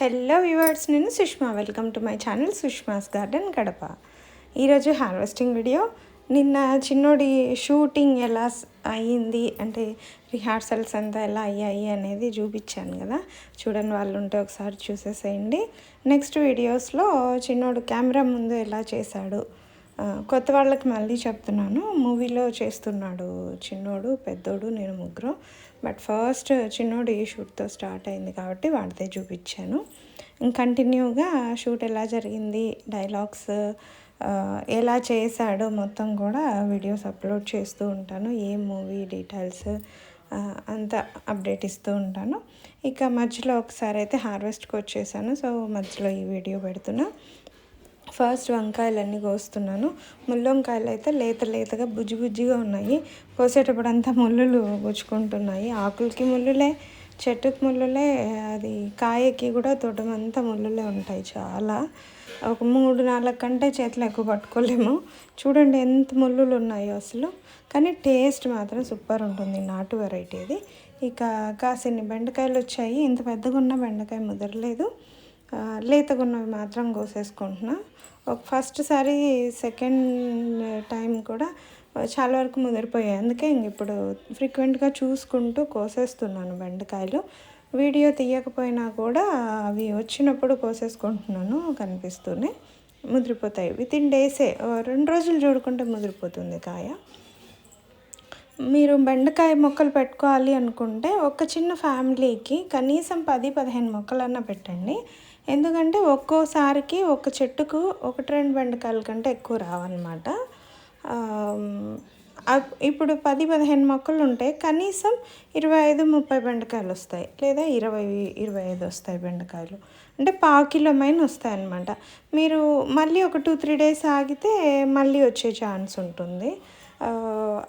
Hello viewers నేను Sushma. Welcome to my channel Sushma's garden Kadapa ఈరోజు harvesting video నిన్న చిన్నోడి shooting ఎలా అయ్యింది అంటే రిహార్సల్స్ అంతా ఎలా అయ్యాయి అనేది చూపించాను కదా. చూడని వాళ్ళు ఉంటే ఒకసారి చూసేసేయండి. నెక్స్ట్ వీడియోస్లో చిన్నోడు కెమెరా ముందు ఎలా చేశాడు కొత్త వాళ్ళకి మళ్ళీ చెప్తున్నాను. మూవీలో చేస్తున్నాడు చిన్నోడు పెద్దోడు నేను ముగ్గురు. బట్ ఫస్ట్ చిన్నోడు ఈ షూట్తో స్టార్ట్ అయింది కాబట్టి వాడితే చూపించాను. కంటిన్యూగా షూట్ ఎలా జరిగింది డైలాగ్స్ ఎలా చేశాడో మొత్తం కూడా వీడియోస్ అప్లోడ్ చేస్తూ ఉంటాను. ఏ మూవీ డీటెయిల్స్ అంతా అప్డేట్ ఇస్తూ ఉంటాను. ఇక మధ్యలో ఒకసారి అయితే హార్వెస్ట్కి వచ్చేసాను. సో మధ్యలో ఈ వీడియో పెడుతున్నా. ఫస్ట్ వంకాయలన్నీ కోస్తున్నాను. ముల్లంకాయలు అయితే లేత లేతగా బుజ్జి బుజ్జిగా ఉన్నాయి. కోసేటప్పుడు అంతా ముళ్ళులు గుచ్చుకుంటున్నాయి ఆకులకి ముళ్ళులే చెట్టుకి ముళ్ళులే అది కాయకి కూడా తోటమంతా ముళ్ళులే ఉంటాయి చాలా. ఒక మూడు నాలుగు కంటే చేతులు ఎక్కువ పట్టుకోలేము. చూడండి ఎంత ముళ్ళులు ఉన్నాయో అసలు. కానీ టేస్ట్ మాత్రం సూపర్ ఉంటుంది నాటు వెరైటీ అది ఇక కాసిన్ని బెండకాయలు వచ్చాయి. ఇంత పెద్దగా ఉన్న బెండకాయ ముదరలేదు. లేతగున్నవి మాత్రం కోసేసుకుంటున్నా. ఒక ఫస్ట్ సారి సెకండ్ టైం కూడా చాలా వరకు ముదిరిపోయాయి. అందుకే ఇంక ఇప్పుడు ఫ్రీక్వెంట్గా చూసుకుంటూ కోసేస్తున్నాను బెండకాయలు. వీడియో తీయకపోయినా కూడా అవి వచ్చినప్పుడు కోసేసుకుంటున్నాను కనిపిస్తూనే ముదిరిపోతాయి. విత్ ఇన్ డేసే రెండు రోజులు చూడుకుంటే ముదిరిపోతుంది కాయ. మీరు బెండకాయ మొక్కలు పెట్టుకోవాలి అనుకుంటే ఒక చిన్న ఫ్యామిలీకి కనీసం పది పదిహేను మొక్కలన్నా పెట్టండి. ఎందుకంటే ఒక్కోసారికి ఒక చెట్టుకు ఒకటి రెండు బెండకాయల కంటే ఎక్కువ రావన్నమాట. ఇప్పుడు పది పదిహేను మొక్కలు ఉంటాయి. కనీసం ఇరవై ఐదు ముప్పై బెండకాయలు వస్తాయి. లేదా ఇరవై ఇరవై ఐదు వస్తాయి బెండకాయలు. అంటే పావు కిలో మైన వస్తాయి మీరు మళ్ళీ ఒక టూ త్రీ డేస్ ఆగితే మళ్ళీ వచ్చే ఛాన్స్ ఉంటుంది.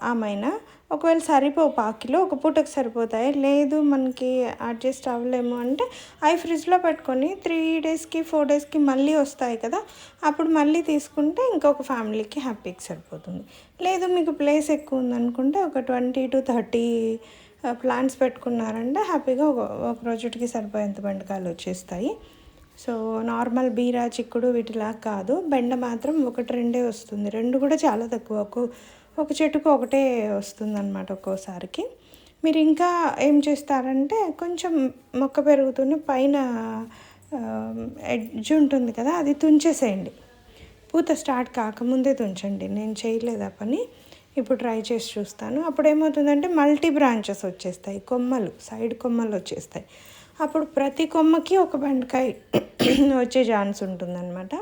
ఆమైనా ఒకవేళ సరిపోవు పాకిలో ఒక పూటకు సరిపోతాయి. లేదు మనకి అడ్జస్ట్ అవ్వలేము అంటే అవి ఫ్రిడ్జ్లో పెట్టుకొని త్రీ డేస్కి ఫోర్ డేస్కి మళ్ళీ వస్తాయి కదా. అప్పుడు మళ్ళీ తీసుకుంటే ఇంకొక ఫ్యామిలీకి హ్యాపీకి సరిపోతుంది. లేదు మీకు ప్లేస్ ఎక్కువ ఉందనుకుంటే ఒక ట్వంటీ టు థర్టీ ప్లాంట్స్ పెట్టుకున్నారంటే హ్యాపీగా ఒక ఒక రోజుకి సరిపోయేంత బెండకాయలు వచ్చేస్తాయి. సో నార్మల్ బీరా చిక్కుడు వీటిలా కాదు. బెండ మాత్రం ఒకటి రెండే వస్తుంది. రెండు కూడా చాలా తక్కువ. ఒక ఒక చెట్టుకు ఒకటే వస్తుందన్నమాట ఒక్కోసారికి. మీరు ఇంకా ఏం చేస్తారంటే కొంచెం మొక్క పెరుగుతూనే పైన ఎడ్జ్ ఉంటుంది కదా అది తుంచేసేయండి. పూత స్టార్ట్ కాకముందే తుంచండి. నేను చేయలేదు ఆ పని. ఇప్పుడు ట్రై చేసి చూస్తాను. అప్పుడు ఏమవుతుందంటే మల్టీ బ్రాంచెస్ వచ్చేస్తాయి. కొమ్మలు సైడ్ కొమ్మలు వచ్చేస్తాయి. అప్పుడు ప్రతి కొమ్మకి ఒక బెండకాయ వచ్చే ఛాన్స్ ఉంటుందన్నమాట.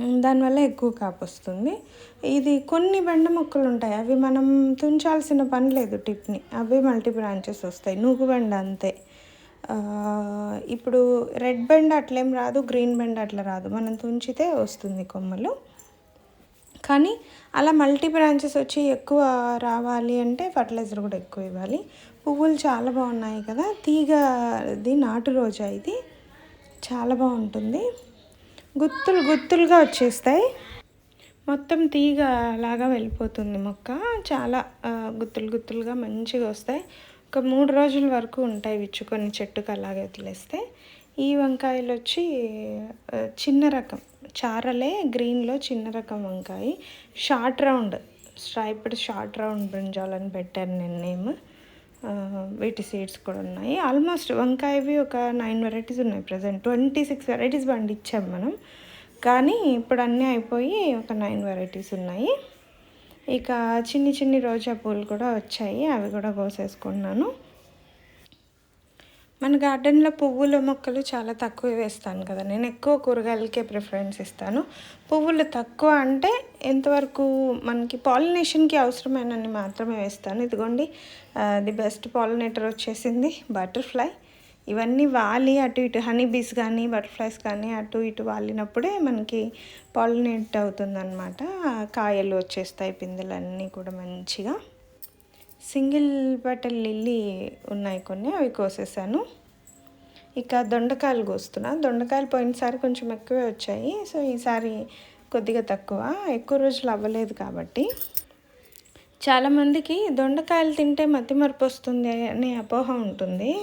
దానివల్ల ఎక్కువ కాపు వస్తుంది. ఇది కొన్ని బెండ మొక్కలు ఉంటాయి. అవి మనం తుంచాల్సిన పని లేదు టిప్ని. అవి మల్టీ బ్రాంచెస్ వస్తాయి. నూగు బెండ అంతే. ఇప్పుడు రెడ్ బెండ్ అట్లేం రాదు గ్రీన్ బెండ్ అట్లా రాదు. మనం తుంచితే వస్తుంది కొమ్మలు. కానీ అలా మల్టీ బ్రాంచెస్ వచ్చి ఎక్కువ రావాలి అంటే ఫర్టిలైజర్ కూడా ఎక్కువ ఇవ్వాలి. పువ్వులు చాలా బాగున్నాయి కదా. తీగది నాటు రోజా ఇది. చాలా బాగుంటుంది. గుత్తులు గుత్తులుగా వచ్చేస్తాయి. మొత్తం తీగ లాగా వెళ్ళిపోతుంది మొక్క. చాలా గుత్తులు గుత్తులుగా మంచిగా వస్తాయి. ఒక మూడు రోజుల వరకు ఉంటాయి విచ్చుకొని చెట్టుకు అలాగే వదిలేస్తే. ఈ వంకాయలు వచ్చి చిన్న రకం. చారలే గ్రీన్లో చిన్న రకం వంకాయ. Short round striped short round brinjal అని పెట్టాను నేను నేమ్ వీటి సీడ్స్ కూడా ఉన్నాయి. ఆల్మోస్ట్ వంకాయవి ఒక నైన్ వెరైటీస్ ఉన్నాయి ప్రజెంట్ ట్వంటీ సిక్స్ వెరైటీస్ పండించాం మనం. కానీ ఇప్పుడు అన్నీ అయిపోయి ఒక నైన్ వెరైటీస్ ఉన్నాయి. ఇక చిన్ని చిన్ని రోజా పూలు కూడా వచ్చాయి. అవి కూడా కోసేసుకున్నాను మన గార్డెన్లో పువ్వుల మొక్కలు చాలా తక్కువ వేస్తాను కదా. నేను ఎక్కువ కూరగాయలకే ప్రిఫరెన్స్ ఇస్తాను. పువ్వులు తక్కువ అంటే ఎంతవరకు మనకి పాలినేషన్కి అవసరమైనన్ని మాత్రమే వేస్తాను. ఇదిగోండి ది బెస్ట్ పాలినేటర్ వచ్చేసింది బటర్ఫ్లై. ఇవన్నీ వాలి అటు ఇటు హనీ బీస్ కానీ బటర్ఫ్లైస్ కానీ అటు ఇటు వాలినప్పుడే మనకి పాలినేట్ అవుతుందన్నమాట. కాయలు వచ్చేస్తాయి పిందెలన్నీ కూడా మంచిగా. సింగిల్ బటల్ లిల్లీ ఉన్నాయి కొన్ని అవి కోసేసాను. ఇక దొండకాయలు కోస్తున్నా. దొండకాయలు పోయినసారి కొంచెం ఎక్కువే వచ్చాయి. సో ఈసారి కొద్దిగా తక్కువ. ఎక్కువ రోజులు అవ్వలేదు కాబట్టి. చాలామందికి దొండకాయలు తింటే మతి మరపు వస్తుంది అనే అపోహ ఉంటుంది.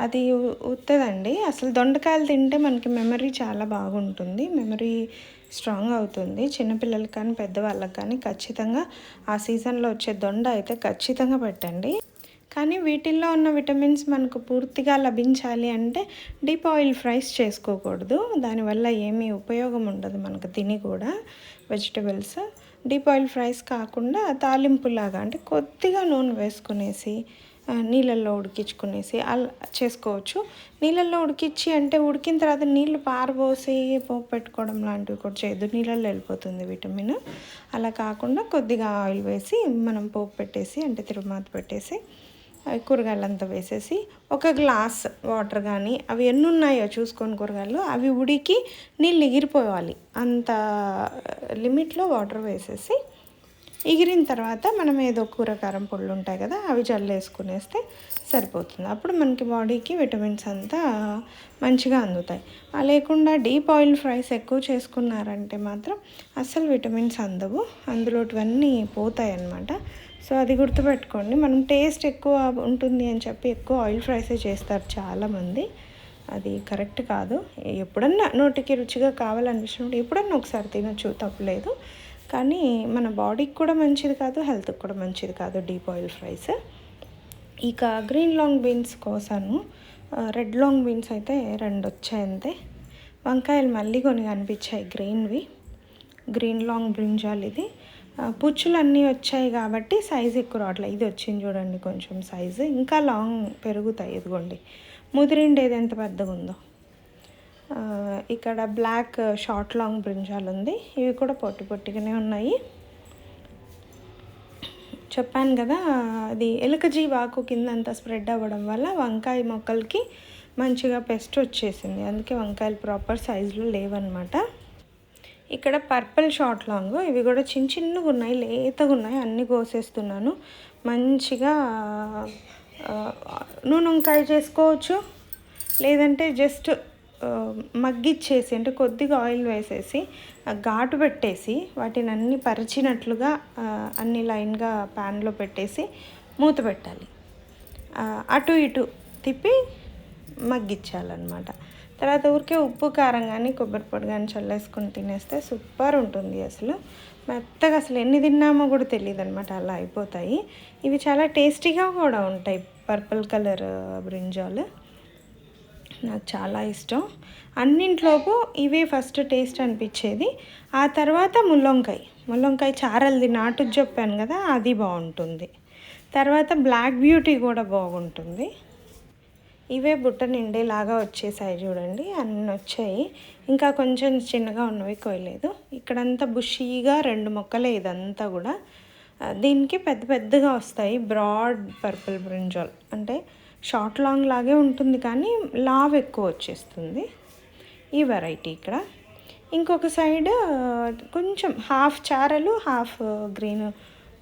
అది ఉత్తదండి. అసలు దొండకాయలు తింటే మనకి మెమరీ చాలా బాగుంటుంది. మెమరీ స్ట్రాంగ్ అవుతుంది. చిన్నపిల్లలకి కానీ పెద్దవాళ్ళకి కానీ ఖచ్చితంగా ఆ సీజన్లో వచ్చే దొండ అయితే ఖచ్చితంగా పెట్టండి. కానీ వీటిల్లో ఉన్న విటమిన్స్ మనకు పూర్తిగా లభించాలి అంటే డీప్ ఆయిల్ ఫ్రైస్ చేసుకోకూడదు. దానివల్ల ఏమీ ఉపయోగం ఉండదు మనకు తిని కూడా. వెజిటబుల్స్ డీప్ ఆయిల్ ఫ్రైస్ కాకుండా తాలింపులాగా అంటే కొద్దిగా నూనె వేసుకునేసి నీళ్ళల్లో ఉడికించుకునేసి అలా చేసుకోవచ్చు. నీళ్ళల్లో ఉడికించి అంటే ఉడికిన తర్వాత నీళ్ళు పారబోసి పోపు పెట్టుకోవడం లాంటివి కూడా చేయదు నీళ్ళల్లో వెళ్ళిపోతుంది విటమిన్. అలా కాకుండా కొద్దిగా ఆయిల్ వేసి మనం పోపు పెట్టేసి అంటే తిరుమాత పెట్టేసి కూరగాయలంతా వేసేసి ఒక గ్లాస్ వాటర్ కానీ అవి ఎన్ని ఉన్నాయో చూసుకొని కూరగాయలు అవి ఉడికి నీళ్ళు ఎగిరిపోవాలి అంత లిమిట్లో వాటర్ వేసేసి ఎగిరిన తర్వాత మనం ఏదో కూరకారం పొళ్ళు ఉంటాయి కదా అవి జల్లేసుకునేస్తే సరిపోతుంది. అప్పుడు మనకి బాడీకి విటమిన్స్ అంతా మంచిగా అందుతాయి. లేకుండా డీప్ ఆయిల్ ఫ్రైస్ ఎక్కువ చేసుకున్నారంటే మాత్రం అస్సలు విటమిన్స్ అందవు. అందులోటివన్నీ పోతాయి అన్నమాట సో అది గుర్తుపెట్టుకోండి. మనం టేస్ట్ ఎక్కువ ఉంటుంది అని చెప్పి ఎక్కువ ఆయిల్ ఫ్రైసే చేస్తారు చాలామంది. అది కరెక్ట్ కాదు. ఎప్పుడన్నా నోటికి రుచిగా కావాలనిపించినప్పుడు ఎప్పుడన్నా ఒకసారి తినొచ్చు తప్పులేదు. కానీ మన బాడీకి కూడా మంచిది కాదు హెల్త్కి కూడా మంచిది కాదు డీప్ ఆయిల్ ఫ్రైస్. ఇక గ్రీన్ లాంగ్ బీన్స్ కోసాను. రెడ్ లాంగ్ బీన్స్ అయితే రెండు వచ్చాయి అంతే వంకాయలు మళ్ళీ కొన్ని కనిపించాయి గ్రీన్వి. గ్రీన్ లాంగ్ బ్రింజాల్ ఇది. పుచ్చులు అన్నీ వచ్చాయి కాబట్టి సైజు ఎక్కువ రావట్లేదు ఇది వచ్చింది చూడండి కొంచెం సైజు. ఇంకా లాంగ్ పెరుగుతాయి ఇదిగోండి. ముదిరిండేది ఎంత పెద్దగా ఉందో ఇక్కడ బ్లాక్ షార్ట్ లాంగ్ బ్రింజాలు ఉంది. ఇవి కూడా పొట్టి పొట్టిగానే ఉన్నాయి. చెప్పాను కదా అది ఎలుకజీ వాకు కింద అంతా స్ప్రెడ్ అవ్వడం వల్ల వంకాయ మొక్కలకి మంచిగా పెస్ట్ వచ్చేసింది. అందుకే వంకాయలు ప్రాపర్ సైజులో లేవన్నమాట. ఇక్కడ పర్పుల్ షార్ట్ లాంగ్ ఇవి కూడా చిన్న చిన్నగా ఉన్నాయి లేతగా ఉన్నాయి అన్నీ కోసేస్తున్నాను. మంచిగా నూనె వంకాయ చేసుకోవచ్చు. లేదంటే జస్ట్ మగ్గిచ్చేసి అంటే కొద్దిగా ఆయిల్ వేసేసి ఆ ఘాటు పెట్టేసి వాటిని అన్ని పరిచినట్లుగా అన్ని లైన్గా ప్యాన్లో పెట్టేసి మూత పెట్టాలి. అటు ఇటు తిప్పి మగ్గిచ్చాలన్నమాట తర్వాత ఊరికే ఉప్పు కారం కానీ కొబ్బరి పొడి కానీ చల్లేసుకొని తినేస్తే సూపర్ ఉంటుంది అసలు. మెత్తగా అసలు ఎన్ని తిన్నామో కూడా తెలియదు అనమాట అలా అయిపోతాయి. ఇవి చాలా టేస్టీగా కూడా ఉంటాయి పర్పుల్ కలర్ బ్రింజాలు. నాకు చాలా ఇష్టం. అన్నింట్లోపు ఇవే ఫస్ట్ టేస్ట్ అనిపించేది. ఆ తర్వాత ముల్లంకాయ. ముల్లంకాయ చారల్ది నాటు చెప్పాను కదా అది బాగుంటుంది. తర్వాత బ్లాక్ బ్యూటీ కూడా బాగుంటుంది. ఇవే బుట్ట నిండేలాగా వచ్చేసాయి చూడండి అన్నీ వచ్చాయి. ఇంకా కొంచెం చిన్నగా ఉన్నవి కోయలేదు ఇక్కడంతా బుషీగా రెండు మొక్కలే ఇదంతా కూడా. దీనికి పెద్ద పెద్దగా వస్తాయి బ్రాడ్ పర్పుల్ బ్రింజాల్. అంటే షార్ట్ లాంగ్ లాగే ఉంటుంది కానీ లావ్ ఎక్కువ వచ్చేస్తుంది. ఈ వెరైటీ ఇక్కడ. ఇంకొక సైడ్ కొంచెం హాఫ్ చారలు హాఫ్ గ్రీన్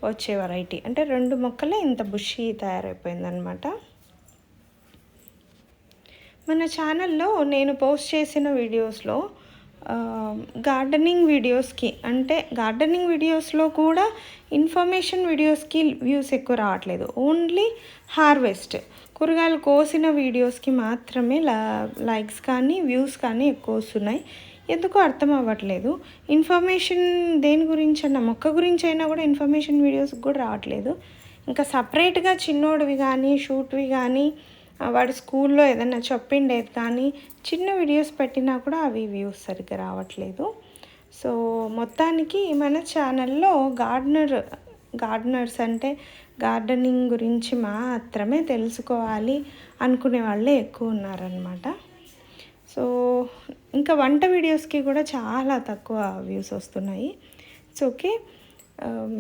వచ్చే వెరైటీ. అంటే రెండు మొక్కలే ఇంత బుషి తయారైపోయిందనమాట. మన ఛానల్లో నేను పోస్ట్ చేసిన వీడియోస్లో గార్డెనింగ్ వీడియోస్కి అంటే గార్డెనింగ్ వీడియోస్లో కూడా ఇన్ఫర్మేషన్ వీడియోస్కి వ్యూస్ ఎక్కువ రావట్లేదు. ఓన్లీ హార్వెస్ట్ కూరగాయలు కోసిన వీడియోస్కి మాత్రమే లైక్స్ కానీ వ్యూస్ కానీ ఎక్కువ వస్తున్నాయి. ఎందుకో అర్థం అవ్వట్లేదు. ఇన్ఫర్మేషన్ దేని గురించి అన్న మొక్క గురించి అయినా కూడా ఇన్ఫర్మేషన్ వీడియోస్ కూడా రావట్లేదు. ఇంకా సపరేట్గా చిన్నోడివి కానీ షూట్వి కానీ వాడు స్కూల్లో ఏదైనా చెప్పిండేది కానీ చిన్న వీడియోస్ పెట్టినా కూడా అవి వ్యూస్ సరిగ్గా రావట్లేదు. సో మొత్తానికి మన ఛానల్లో గార్డనర్ గార్డనర్స్ అంటే గార్డెనింగ్ గురించి మాత్రమే తెలుసుకోవాలి అనుకునే వాళ్ళే ఎక్కువ ఉన్నారనమాట సో ఇంకా వంట వీడియోస్కి కూడా చాలా తక్కువ వ్యూస్ వస్తున్నాయి. It's okay. Um,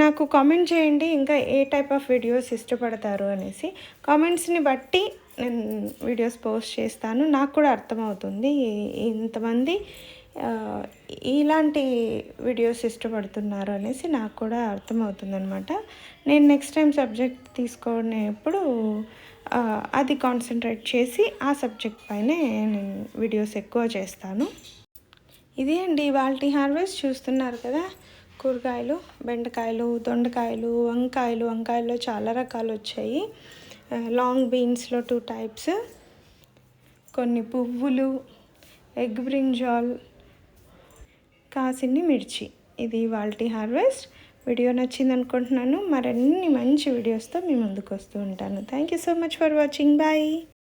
నాకు కామెంట్ చేయండి ఇంకా ఏ టైప్ ఆఫ్ వీడియోస్ ఇష్టపడతారు అనేసి. కామెంట్స్ని బట్టి నేను వీడియోస్ పోస్ట్ చేస్తాను. నాకు కూడా అర్థమవుతుంది. ఇంతమంది ఇలాంటి వీడియోస్ ఇష్టపడుతున్నారు అనేసి నాకు కూడా అర్థమవుతుంది అనమాట నేను నెక్స్ట్ టైం సబ్జెక్ట్ తీసుకునేప్పుడు అది కాన్సన్ట్రేట్ చేసి ఆ సబ్జెక్ట్ పైనే నేను వీడియోస్ ఎక్కువ చేస్తాను. ఇదే అండి వాల్టీ హార్వెస్ట్ చూస్తున్నారు కదా. కూరగాయలు బెండకాయలు దొండకాయలు వంకాయలు వంకాయల్లో చాలా రకాలు వచ్చాయి. లాంగ్ బీన్స్లో టూ టైప్స్ కొన్ని పువ్వులు ఎగ్ బ్రింజాల్ కాసిన్ని మిర్చి. ఇది వాల్టీ హార్వెస్ట్. వీడియో నచ్చింది అనుకుంటున్నాను. మరిన్ని మంచి వీడియోస్తో మీ ముందుకు వస్తూ ఉంటాను. Thank you so much for watching bye